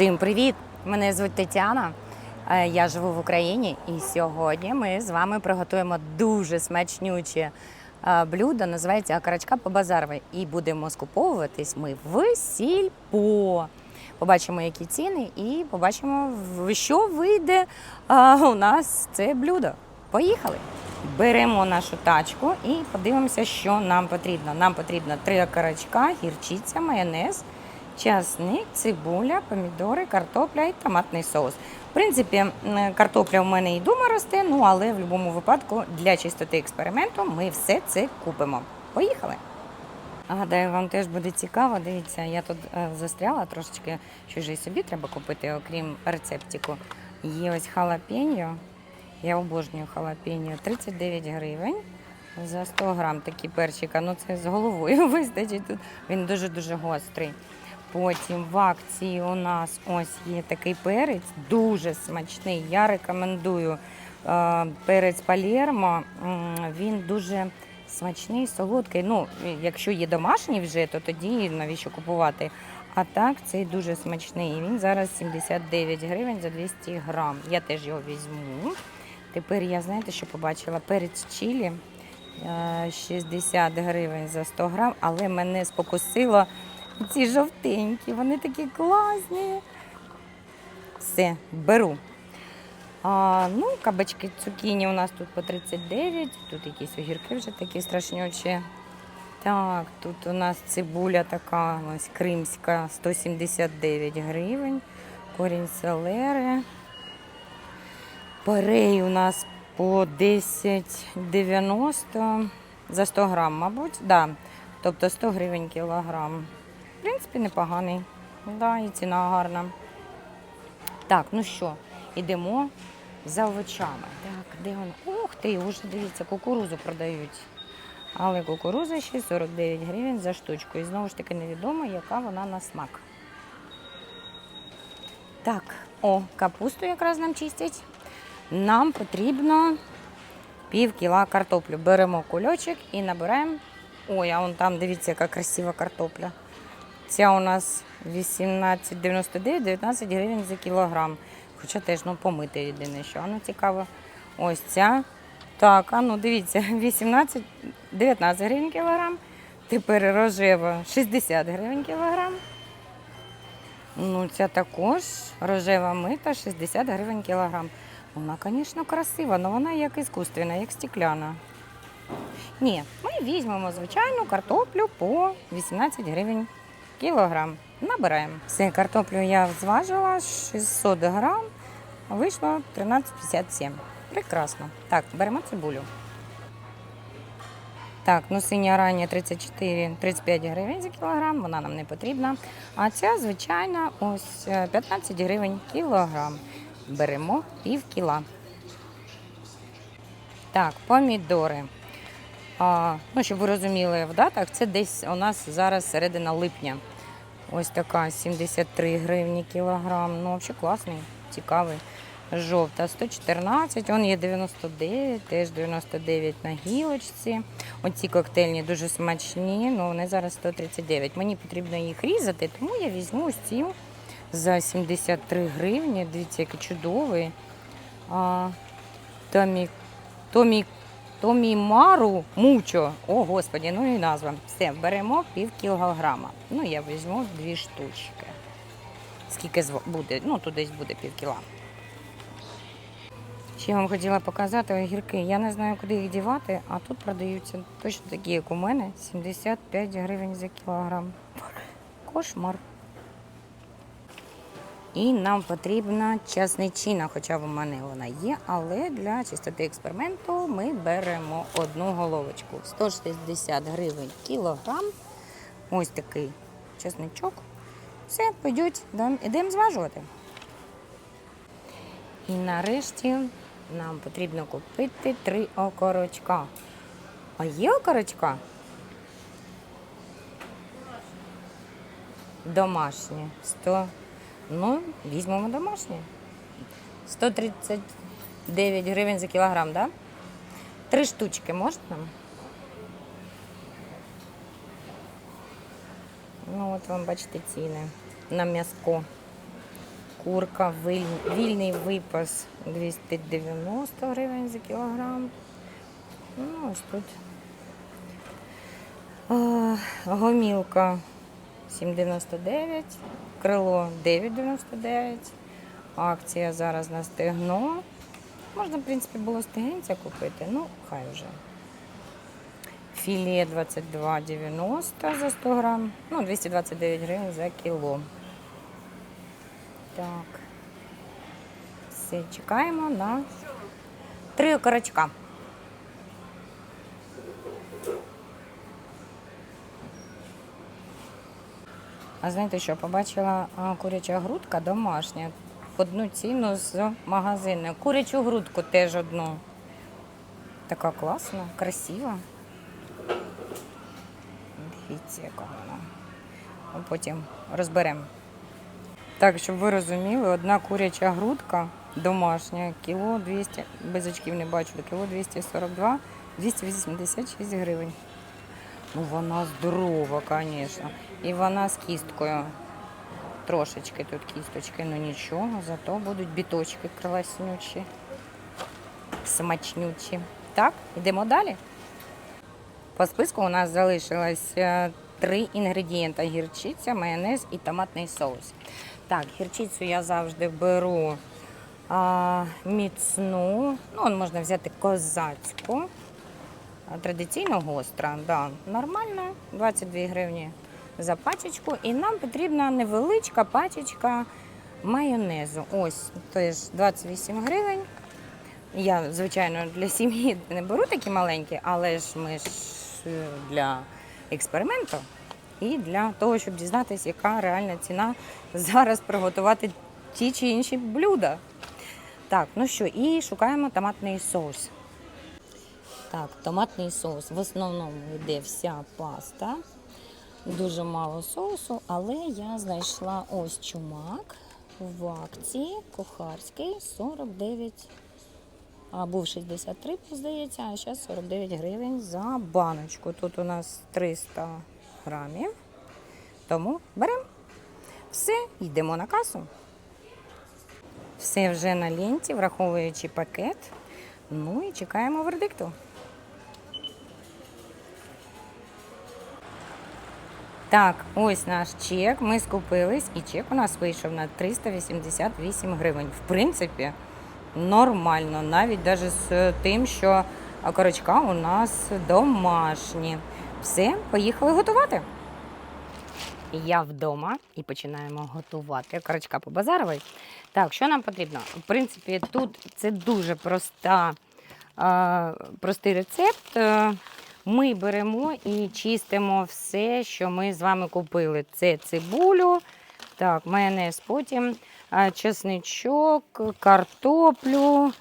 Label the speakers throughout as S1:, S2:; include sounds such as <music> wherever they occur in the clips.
S1: Всім привіт! Мене звуть Тетяна. Е, Я живу в Україні, і сьогодні ми з вами приготуємо дуже смачнюче блюдо. Називається окорочка по базаровій. І будемо скуповуватись ми в сільпо. Побачимо, які ціни, і побачимо, що вийде е, у нас це блюдо. Поїхали! Беремо нашу тачку і подивимося, що нам потрібно. Нам потрібно три окорочка, гірчиця, майонез, часник, цибуля, помідори, картопля і томатний соус. В принципі, картопля в мене і дома росте, ну але в будь-якому випадку для чистоти експерименту ми все це купимо. Поїхали! Гадаю, вам теж буде цікаво. Дивіться, я тут е, застряла трошечки, і собі треба купити, окрім рецептику. Є ось халапеньо. Я обожнюю халапеньо. 39 гривень за 100 грам такі перчика. Ну це з головою <laughs> вистачить тут. Він дуже-дуже гострий. Потім в акції у нас ось є такий перець, дуже смачний. Я рекомендую е, перець Палермо. Він дуже смачний, солодкий. Ну, якщо є домашній вже, то тоді навіщо купувати. А так, цей дуже смачний. Він зараз 79 гривень за 200 грам. Я теж його візьму. Тепер я знаєте, що побачила перець чилі е, 60 гривень за 100 грам, але мене спокусило ці жовтенькі, вони такі класні. Все, беру. А, ну, кабачки цукіні у нас тут по 39, тут якісь огірки вже такі страшнючі. Так, тут у нас цибуля така ось кримська 179 гривень. Корінь селери. Парей у нас по 10,90 за 100 грам, мабуть. Да. Тобто 100 гривень кілограм. В принципі, непоганий. Да, і ціна гарна. Так, ну що, йдемо за овочами. Так, де воно? Ух ти, вже дивіться, кукурузу продають. Але кукуруза ще 49 гривень за штучку. І знову ж таки невідомо, яка вона на смак. Так, о, капусту якраз нам чистять. Нам потрібно пів кіла картоплю. Беремо кульочок і набираємо. Ой, а вон там дивіться, яка красива картопля. Ця у нас 18,99, 19 гривень за кілограм. Хоча теж ну, помити єдине, що ну, цікаво. Ось ця. Так, а ну дивіться, <laughs> 18, 19 гривень кілограм. Тепер рожева 60 гривень кілограм. Ну, ця також рожева мита 60 гривень кілограм. Вона, звісно, красива, але вона як іскусственна, як стекляна. Ні, ми візьмемо звичайну картоплю по 18 гривень кілограм. Набираємо. Все, картоплю я зважила 600 грам, вийшло 13,57. Прекрасно. Так, беремо цибулю. Так, ну синя рання 34-35 гривень за кілограм, вона нам не потрібна. А ця звичайна ось е, 15 гривень кілограм. Беремо пів кіла. Так, помідори. А, ну, щоб ви розуміли, в датах це десь у нас зараз середина липня. Ось така 73 гривні кілограм. Ну, взагалі класний, цікавий. Жовта 114, он є 99, теж 99 на гілочці. Оці коктейльні дуже смачні, ну вони зараз 139. Мені потрібно їх різати, тому я візьму ось ці за 73 гривні. Дивіться, який чудовий. А, томі, томі, томі Мару Мучо. О, господі, ну і назва. Все, беремо пів кілограма. Ну, я візьму дві штучки. Скільки буде? Ну, тут десь буде пів кіла. Ще вам хотіла показати огірки. Я не знаю, куди їх дівати, а тут продаються точно такі, як у мене, 75 гривень за кілограм. Кошмар. І нам потрібна часничина, хоча в мене вона є, але для чистоти експерименту ми беремо одну головочку. 160 гривень кілограм. Ось такий часничок. Все, пойдуть, йдемо зважувати. І нарешті нам потрібно купити три окорочка. А є окорочка? Домашні. 100. Ну, візьмемо домашні. 139 гривень за кілограм? Да? Три штучки можна? Ну, от вам бачите ціни на м'язко. Курка, виль- вільний випас 290 гривень за кілограм. Ну, ось тут. Гомілка 7,99, крило 9,99. Акція зараз на стегно. Можна, в принципі, було стегенця купити, ну, хай вже. Філе 22,90 за 100 грам, ну, 229 гривень за кіло. Так. Все, чекаємо на три окорочка. А знаєте що, побачила куряча грудка домашня. Одну ціну з магазину. Курячу грудку теж одну. Така класна, красива. Дивіться, яка вона. Потім розберемо. Так, щоб ви розуміли, одна куряча грудка домашня, кіло 200, без очків не бачу, кіло 242, 286 гривень. Ну, вона здорова, звісно. І вона з кісткою. Трошечки тут кісточки, ну нічого, зато будуть біточки класнючі, смачнючі. Так, йдемо далі. По списку у нас залишилось е, три інгредієнта: гірчиця, майонез і томатний соус. Так, гірчицю я завжди беру а, міцну, ну, можна взяти козацьку. Традиційно гостра, да, нормально, 22 гривні за пачечку. І нам потрібна невеличка пачечка майонезу. Ось теж 28 гривень. Я, звичайно, для сім'ї не беру такі маленькі, але ж ми ж е, для експерименту і для того, щоб дізнатися, яка реальна ціна зараз приготувати ті чи інші блюда. Так, ну що, і шукаємо томатний соус. Так, томатний соус. В основному йде вся паста. Дуже мало соусу, але я знайшла ось чумак в акції кухарський 49 а був 63, здається, а зараз 49 гривень за баночку. Тут у нас 300 грамів. Тому беремо. Все, йдемо на касу. Все вже на ленті, враховуючи пакет. Ну і чекаємо вердикту. Так, ось наш чек. Ми скупились, і чек у нас вийшов на 388 гривень. В принципі, нормально, навіть навіть з тим, що окорочка у нас домашні. Все, поїхали готувати. Я вдома і починаємо готувати окорочка по базаровій. Так, що нам потрібно? В принципі, тут це дуже проста, простий рецепт. Ми беремо і чистимо все, що ми з вами купили. Це цибулю, так, майонез, потім чесничок, картоплю,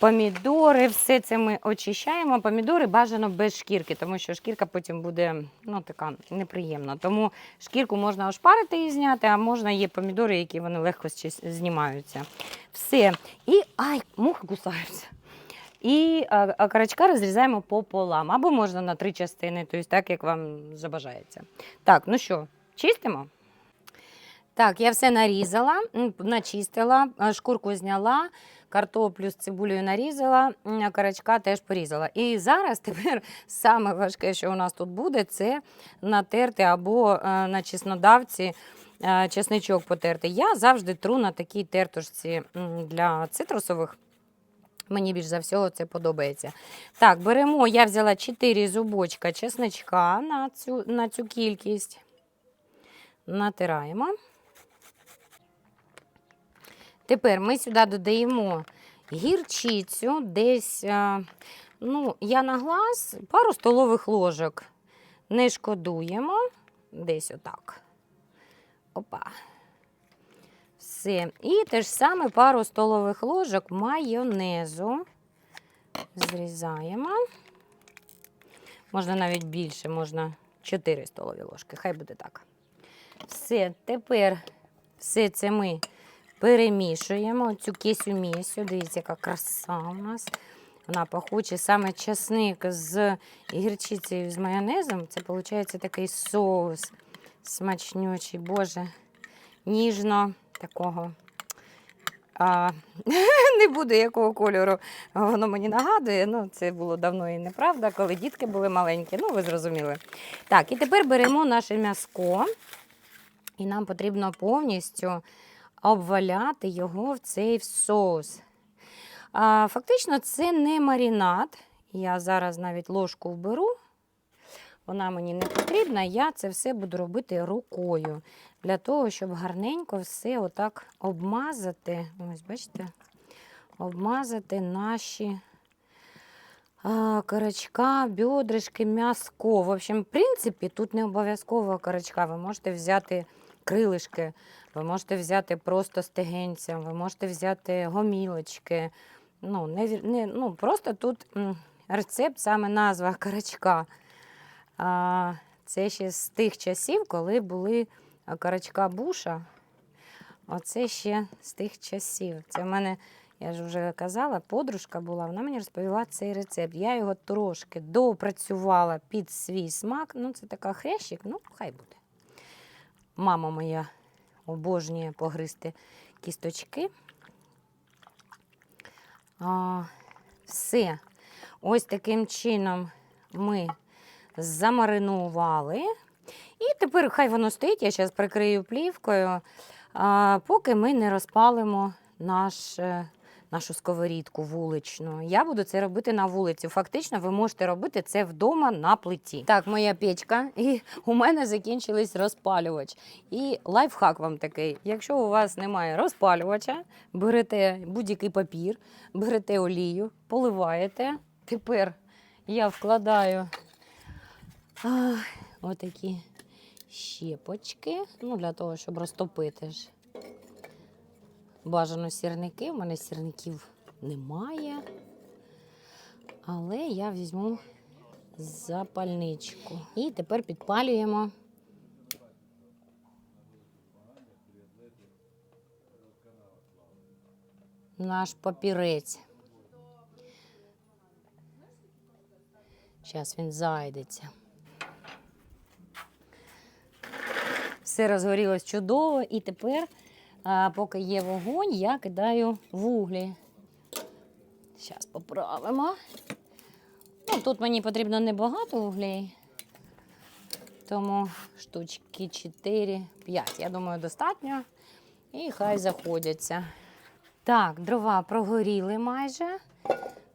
S1: помідори. Все це ми очищаємо. Помідори бажано без шкірки, тому що шкірка потім буде ну, така неприємна. Тому шкірку можна ошпарити і зняти, а можна є помідори, які вони легко знімаються. Все. І ай, мухи кусаються. І а, а карачка розрізаємо пополам, або можна на три частини, тобто так, як вам забажається. Так, ну що, чистимо? Так, я все нарізала, начистила, шкурку зняла, картоплю з цибулею нарізала, карачка теж порізала. І зараз <laughs> тепер саме важке, що у нас тут буде, це натерти або е, на чеснодавці е, чесничок потерти. Я завжди тру на такій тертушці для цитрусових. Мені більш за всього це подобається. Так, беремо, я взяла 4 зубочка чесничка на цю, на цю кількість. Натираємо. Тепер ми сюди додаємо гірчицю, десь, е, ну, я на глаз пару столових ложок. Не шкодуємо. Десь отак. Опа. Все. І те ж саме пару столових ложок майонезу. Зрізаємо. Можна навіть більше, можна 4 столові ложки. Хай буде так. Все, тепер все це ми перемішуємо. Цю кисю місю. Дивіться, яка краса у нас. Вона пахуча. Саме часник з гірчицею з майонезом. Це виходить такий соус смачнючий. Боже, ніжно такого А, <laughs> не буду якого кольору воно мені нагадує. Ну, це було давно і неправда, коли дітки були маленькі. Ну, ви зрозуміли. Так, і тепер беремо наше м'яско, і нам потрібно повністю обваляти його в цей соус. А, фактично, це не маринад. Я зараз навіть ложку вберу. Вона мені не потрібна, я це все буду робити рукою. Для того, щоб гарненько все отак обмазати. Ось, бачите, обмазати наші а, карачка, бедришки, м'яско. В общем, в принципі, тут не обов'язково карачка. Ви можете взяти крилишки, ви можете взяти просто стегенця, ви можете взяти гомілочки. Ну, не, не, ну, просто тут рецепт, саме назва карачка. Це ще з тих часів, коли були карачка буша. Оце ще з тих часів. Це в мене, я ж вже казала, подружка була, вона мені розповіла цей рецепт. Я його трошки допрацювала під свій смак. Ну, це така хрящик, ну, хай буде. Мама моя обожнює погризти кісточки. А, все. Ось таким чином ми замаринували. І тепер хай воно стоїть, я зараз прикрию плівкою, поки ми не розпалимо наш, е, нашу сковорідку вуличну. Я буду це робити на вулиці. Фактично, ви можете робити це вдома на плиті. Так, моя печка, і у мене закінчились розпалювач. І лайфхак вам такий: якщо у вас немає розпалювача, берете будь-який папір, берете олію, поливаєте. Тепер я вкладаю а, отакі щепочки, ну, для того, щоб розтопити ж. Бажано сірники. У мене сірників немає. Але я візьму запальничку. І тепер підпалюємо. Наш папірець. Зараз він зайдеться. Все розгорілось чудово, і тепер, поки є вогонь, я кидаю вуглі. Зараз поправимо. Ну, тут мені потрібно небагато вуглей, тому штучки 4-5. Я думаю, достатньо. І хай заходяться. Так, дрова прогоріли майже.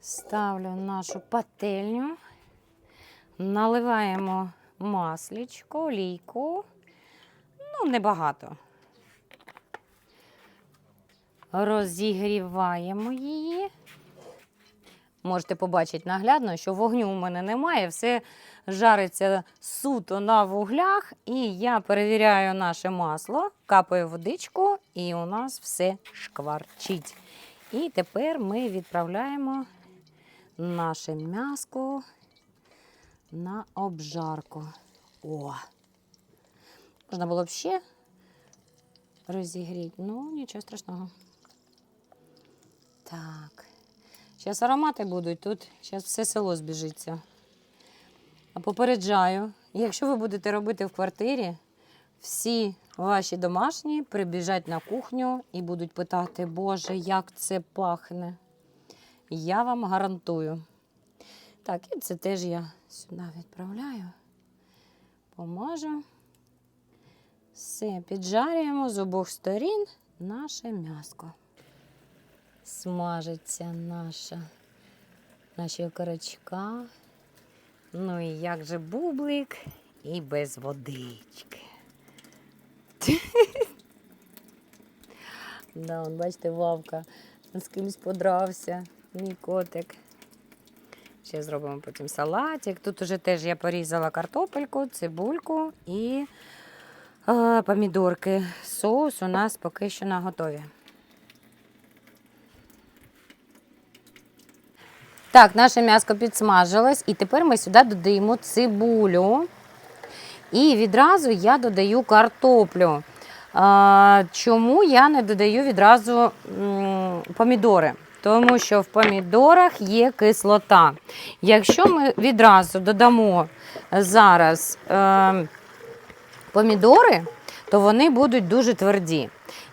S1: Ставлю нашу пательню. Наливаємо маслічко, олійку. Ну, небагато. Розігріваємо її. Можете побачити наглядно, що вогню у мене немає, все жариться суто на вуглях. І я перевіряю наше масло, капаю водичку, і у нас все шкварчить. І тепер ми відправляємо наше м'яско на обжарку. О! Можна було б ще розігріти, ну нічого страшного. Так. Зараз аромати будуть тут, зараз все село збіжиться. А попереджаю, якщо ви будете робити в квартирі, всі ваші домашні прибіжать на кухню і будуть питати, Боже, як це пахне. Я вам гарантую. Так, і це теж я сюди відправляю. Помажу. Все, піджарюємо з обох сторін наше м'яско. Смажиться наша, наші окорочка. Ну і як же бублик і без водички. <laughs> да, он, бачите, вавка з кимось подрався, мій котик. Ще зробимо потім салатик. Тут уже теж я порізала картопельку, цибульку і помідорки. Соус у нас поки що на готові. Так, наше м'яско підсмажилось, і тепер ми сюди додаємо цибулю. І відразу я додаю картоплю. Чому я не додаю відразу помідори? Тому що в помідорах є кислота. Якщо ми відразу додамо зараз е, помідори, то вони будуть дуже тверді.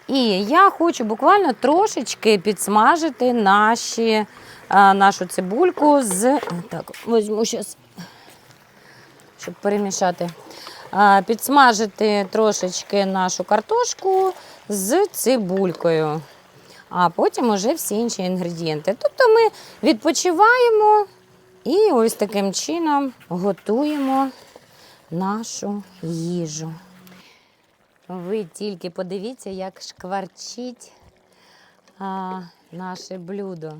S1: І я хочу буквально трошечки підсмажити наші, а, нашу цибульку з. Так, візьму зараз, щоб перемішати. А, Підсмажити трошечки нашу картошку з цибулькою, а потім уже всі інші інгредієнти. Тобто ми відпочиваємо і ось таким чином готуємо нашу їжу. Ви тільки подивіться, як шкварчить а, наше блюдо.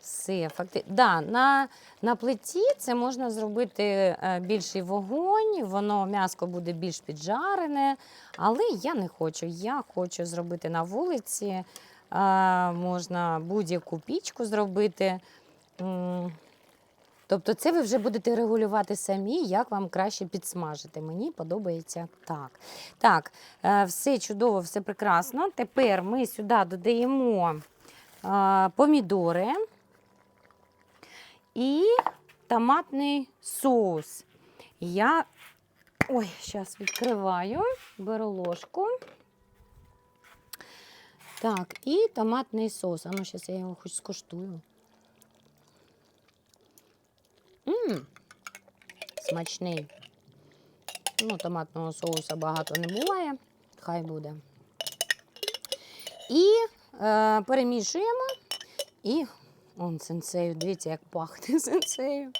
S1: Все, факти... да, на, на плиті це можна зробити е, більший вогонь, воно м'яско буде більш піджарене, але я не хочу. Я хочу зробити на вулиці. А, можна будь-яку пічку зробити. Тобто це ви вже будете регулювати самі, як вам краще підсмажити. Мені подобається так. Так, е, все чудово, все прекрасно. Тепер ми сюди додаємо е, помідори і томатний соус. Я ой, зараз відкриваю, беру ложку. Так, і томатний соус. А ну, зараз я його хоч скуштую. Мм, смачний. Ну, томатного соуса багато не буває, хай буде. І е, перемішуємо. І он сенсею, дивіться, як пахне <laughs> сенсею.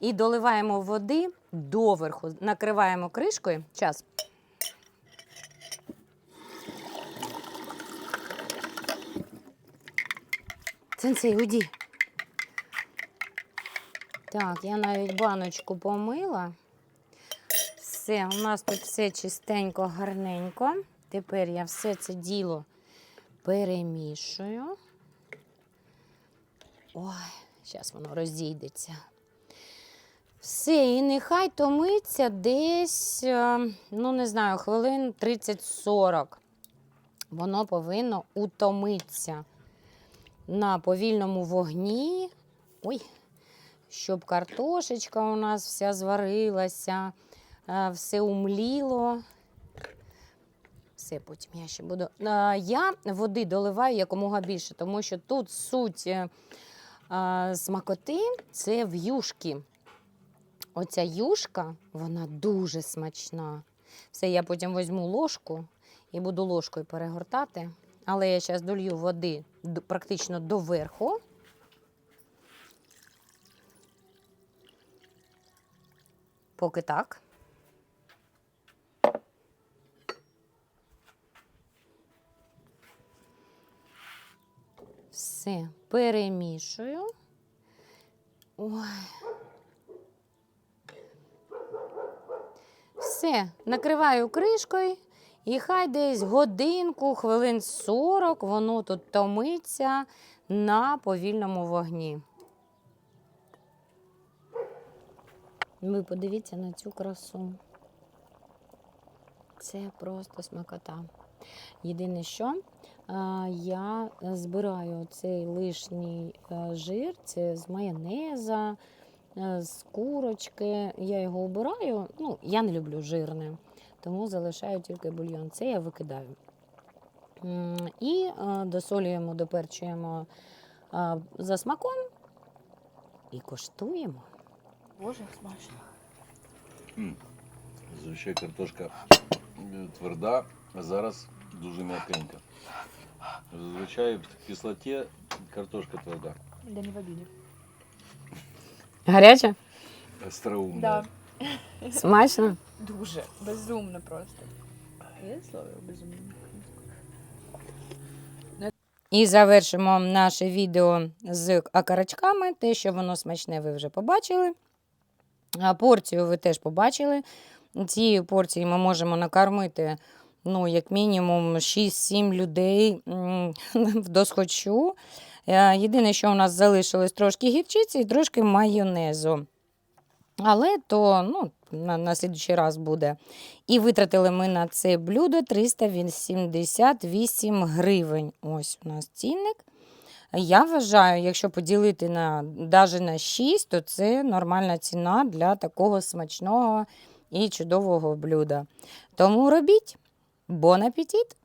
S1: І доливаємо води доверху, накриваємо кришкою. Час. Сенсей, уйди. Так, я навіть баночку помила. Все, у нас тут все чистенько, гарненько. Тепер я все це діло перемішую. Ой, зараз воно розійдеться. Все, і нехай томиться десь, е, ну не знаю, хвилин 30-40. Воно повинно утомитися на повільному вогні. Ой, щоб картошечка у нас вся зварилася, е, все умліло. Все, потім я ще буду. Е, Я води доливаю якомога більше, тому що тут суть е, смакоти це в юшки. Оця юшка, вона дуже смачна. Все, я потім візьму ложку і буду ложкою перегортати. Але я зараз долью води практично доверху. Поки так. Все, перемішую. Ой. Все, накриваю кришкою, і хай десь годинку, хвилин 40 воно тут томиться на повільному вогні. Ви подивіться на цю красу. Це просто смакота. Єдине, що я збираю цей лишній е, жир, це з майонеза, е, з курочки. Я його обираю. Ну, я не люблю жирне, тому залишаю тільки бульйон. Це я викидаю. І е, досолюємо, доперчуємо е, за смаком і коштуємо.
S2: Боже, як смачно.
S3: Зазвичай картошка е, тверда, а зараз дуже м'якенька. Зазвичай в кислоті картошка тверда.
S2: Да не в обиде.
S1: Гаряче?
S3: Остроумна.
S2: Да.
S1: Смачно?
S2: Дуже. Безумно просто. Є слово безумно?
S1: І завершимо наше відео з окорочками. Те, що воно смачне, ви вже побачили. Порцію ви теж побачили. Цією порцією ми можемо накормити, ну, як мінімум, 6-7 людей м, <laughs> в досхочу. Е, Єдине, що у нас залишилось трошки гірчиці і трошки майонезу. Але то ну, на, на слідчий раз буде. І витратили ми на це блюдо 388 гривень. Ось у нас цінник. Я вважаю, якщо поділити на навіть на 6, то це нормальна ціна для такого смачного і чудового блюда. Тому робіть. Бон апетит!